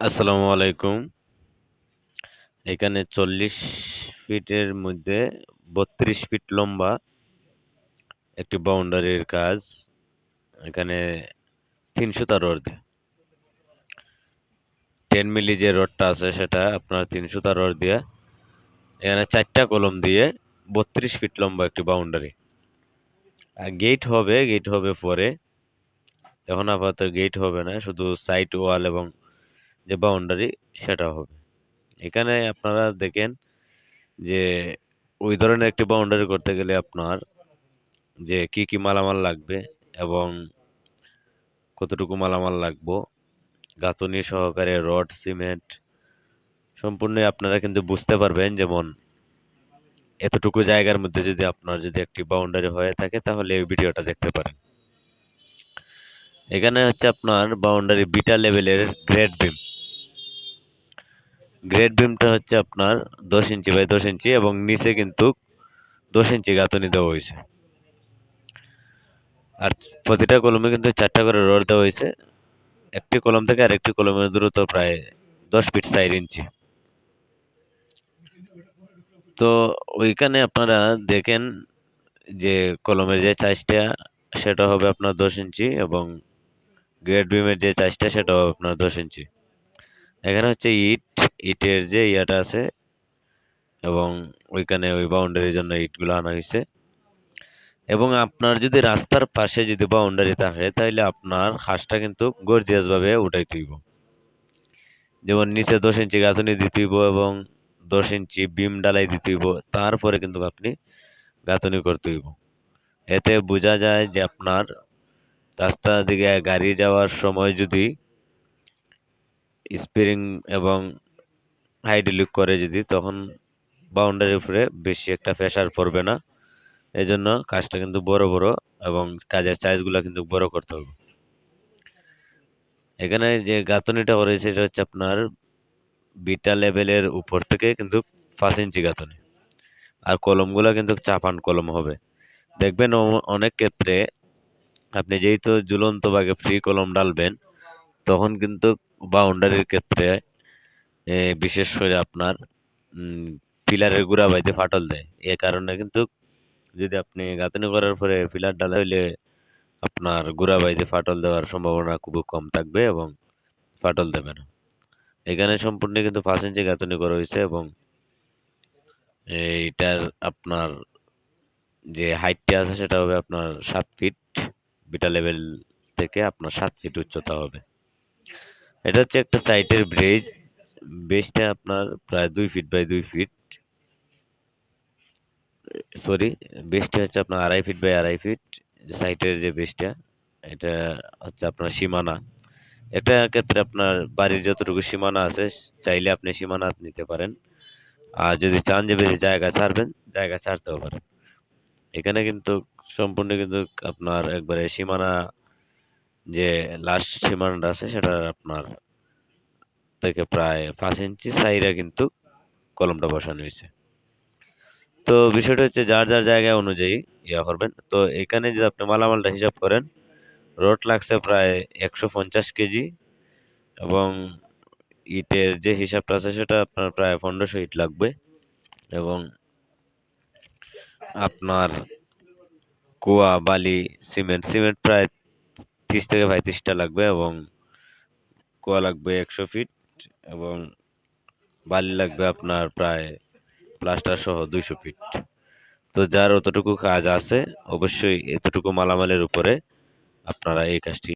আসসালামু আলাইকুম। এখানে চল্লিশ ফিটের মধ্যে বত্রিশ ফিট লম্বা একটি বাউন্ডারির কাজ। এখানে তিনশো তার দিয়ে টেন মিলি যে রডটা আছে সেটা আপনার তিনশো তার রড দিয়ে। এখানে চারটা কলম দিয়ে বত্রিশ ফিট লম্বা একটি বাউন্ডারি। আর গেট হবে গেট হবে পরে। এখন আপাতত গেট হবে না, শুধু সাইড ওয়াল এবং যে বাউন্ডারি সেটা হবে। এখানে আপনারা দেখেন যে ওই ধরনের একটি বাউন্ডারি করতে গেলে আপনার যে কি কি মালামাল লাগবে এবং কতটুকু মালামাল লাগবো, গাঁথনি সহকারে রড, সিমেন্ট সম্পূর্ণ আপনারা কিন্তু বুঝতে পারবেন। যেমন এতটুকু জায়গার মধ্যে যদি আপনার যদি একটি বাউন্ডারি হয়ে থাকে, তাহলে এই ভিডিওটা দেখতে পারেন। এখানে হচ্ছে আপনার বাউন্ডারি বিটা লেভেলের গ্রেড বিম গ্রেড বিমটা হচ্ছে আপনার দশ ইঞ্চি বাই দশ ইঞ্চি এবং নিচে কিন্তু দশ ইঞ্চি গাঁথনি দেওয়া হয়েছে। আর প্রতিটা কলমে কিন্তু চারটা করে রড দেওয়া হয়েছে। একটি কলম থেকে আরেকটি কলমের দূরত্ব প্রায় দশ ফিট চার ইঞ্চি। তো ওইখানে আপনারা দেখেন যে কলমের যে চাইজটা, সেটা হবে আপনার দশ ইঞ্চি এবং গ্রেড বিমের যে চাইজটা সেটা হবে আপনার দশ ইঞ্চি। এখানে হচ্ছে ইট, ইটের যে ইয়াটা আছে এবং ওইখানে ওই বাউন্ডারির জন্য ইটগুলো আনা হয়েছে এবং আপনার যদি রাস্তার পাশে যদি বাউন্ডারি থাকে তাহলে আপনার হাঁসটা কিন্তু গর্জিয়াসভাবে উঠাই তুইব যেমন নিচে দশ ইঞ্চি গাঁথনি দিতেইব এবং দশ ইঞ্চি বিম ডালাই দিতেইব তারপরে কিন্তু আপনি গাঁথনি করতে হইব। এতে বোঝা যায় যে আপনার রাস্তার দিকে গাড়ি যাওয়ার সময় যদি স্পিরিং এবং হাইড্রোলিক করে যদি, তখন বাউন্ডারির উপরে বেশি একটা প্রেশার পড়বে না। এই জন্য কাজটা কিন্তু বড় বড় এবং কাজের সাইজগুলো কিন্তু বড় করতে হবে। এখানে যে গাঁথনিটা করেছে সেটা হচ্ছে আপনার বিটা লেভেলের উপর থেকে কিন্তু পাঁচ ইঞ্চি গাঁথনি। আর কলমগুলো কিন্তু চাপান কলম হবে। দেখবেন অনেক ক্ষেত্রে আপনি যেহেতু ঝুলন্ত বাগে ফ্রি কলম ডালবেন, তখন কিন্তু বাউন্ডারির ক্ষেত্রে বিশেষ করে আপনার পিলারের গুড়া বাইতে ফাটল দেয়। এ কারণে কিন্তু যদি আপনি গাঁথনি করার পরে পিলার ডালা হইলে আপনার গুড়া বাইতে ফাটল দেওয়ার সম্ভাবনা খুব কম থাকবে এবং ফাটল দেবে না। এখানে সম্পূর্ণ কিন্তু পাঁচ ইঞ্চি গাঁথনি করা হয়েছে এবং এইটার আপনার যে হাইটটা আছে সেটা হবে আপনার সাত ফিট বিটা লেভেল থেকে আপনার সাত ফিট উচ্চতা হবে। এটা হচ্ছে একটা সাইটের ব্রিজ। বেসটা আপনার প্রায় দুই ফিট বাই দুই ফিট সরি বেসটা হচ্ছে আপনার আড়াই ফিট বাই আড়াই ফিট সাইটের যে বেসটা এটা হচ্ছে আপনার সীমানা। এটা ক্ষেত্রে আপনার বাড়ির যতটুকু সীমানা আছে, চাইলে আপনি সীমানা নিতে পারেন। আর যদি চান যে বেশি জায়গা ছাড়বেন, জায়গা ছাড়তেও পারেন। এখানে কিন্তু সম্পূর্ণ কিন্তু আপনার একবারে সীমানা যে লাস্ট সীমানাটা আছে সেটা আপনার থেকে প্রায় পাঁচ ইঞ্চি সাইরা কিন্তু কলমটা বসানো হয়েছে। তো বিষয়টা হচ্ছে যার যার জায়গা অনুযায়ী ইয়া করবেন। তো এখানে যদি আপনি মালামালটা হিসাব করেন, রড লাগছে প্রায় একশো পঞ্চাশ কেজি এবং ইটের যে হিসাবটা আছে সেটা আপনার প্রায় পনেরোশো ইট লাগবে এবং আপনার কুয়া, বালি, সিমেন্ট সিমেন্ট প্রায় তিরিশ থেকে পঁয়ত্রিশটা লাগবে এবং কুয়া লাগবে একশো ফিট এবং বালি লাগবে আপনার প্রায় প্লাস্টার সহ দুইশো ফিট তো যার অতটুকু কাজ আছে, অবশ্যই এতটুকু মালামালের উপরে আপনারা এই কাজটি